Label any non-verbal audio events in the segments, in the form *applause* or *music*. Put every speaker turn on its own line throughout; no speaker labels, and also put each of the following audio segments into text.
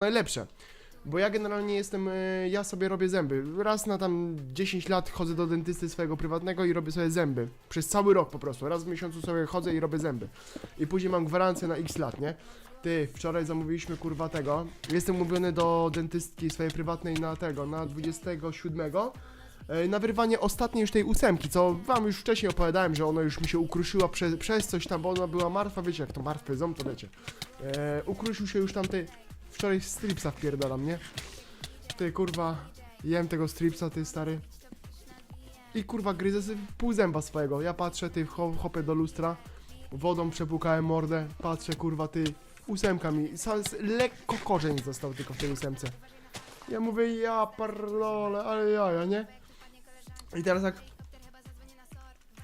najlepsze. Bo ja generalnie jestem, e, ja sobie robię zęby. Raz na tam 10 lat chodzę do dentysty swojego prywatnego i robię sobie zęby. Przez cały rok po prostu. Raz w miesiącu sobie chodzę i robię zęby. I później mam gwarancję na x lat, nie? Ty, wczoraj zamówiliśmy kurwa tego. Jestem umówiony do dentystki swojej prywatnej na tego, na 27. e, Na wyrwanie ostatniej już tej ósemki, co wam już wcześniej opowiadałem, że ona już mi się ukruszyła przez, przez coś tam, bo ona była martwa, wiecie jak to martwe ząb, to wiecie. E, ukrusił się już tam ty. Wczoraj stripsa wpierdalam, nie? Ty kurwa, jem tego stripsa, ty stary. I kurwa gryzę sobie pół zęba swojego. Ja patrzę, ty ho, hopę do lustra. Wodą przepłukałem mordę. Patrzę, kurwa, ty. Ósemka mi. Lekko korzeń został tylko w tej ósemce. Ja mówię, ja parlole, ale jaja, nie? I teraz jak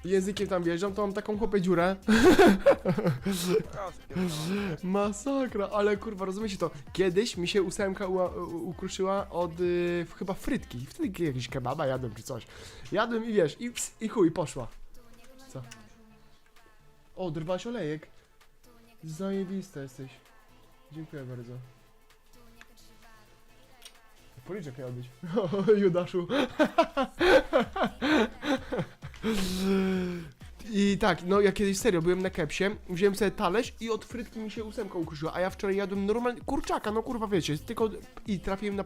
językiem tam wjeżdżam, to mam taką chłopę dziurę. *laughs* Masakra, ale kurwa, rozumiecie to? Kiedyś mi się ósemka u- ukruszyła od y, chyba frytki. Wtedy jakieś kebaba jadłem czy coś. Jadłem i wiesz, i, ps, i chuj, poszła. Co? O, drwaś olejek. Zajebista jesteś. Dziękuję bardzo. Policzek miał być. *laughs* O, Judaszu. *laughs* Tak, no ja kiedyś serio byłem na kepsie, wziąłem sobie talerz i od frytki mi się ósemka ukruszyła, a ja wczoraj jadłem normalnie kurczaka, no kurwa wiecie, tylko i trafiłem na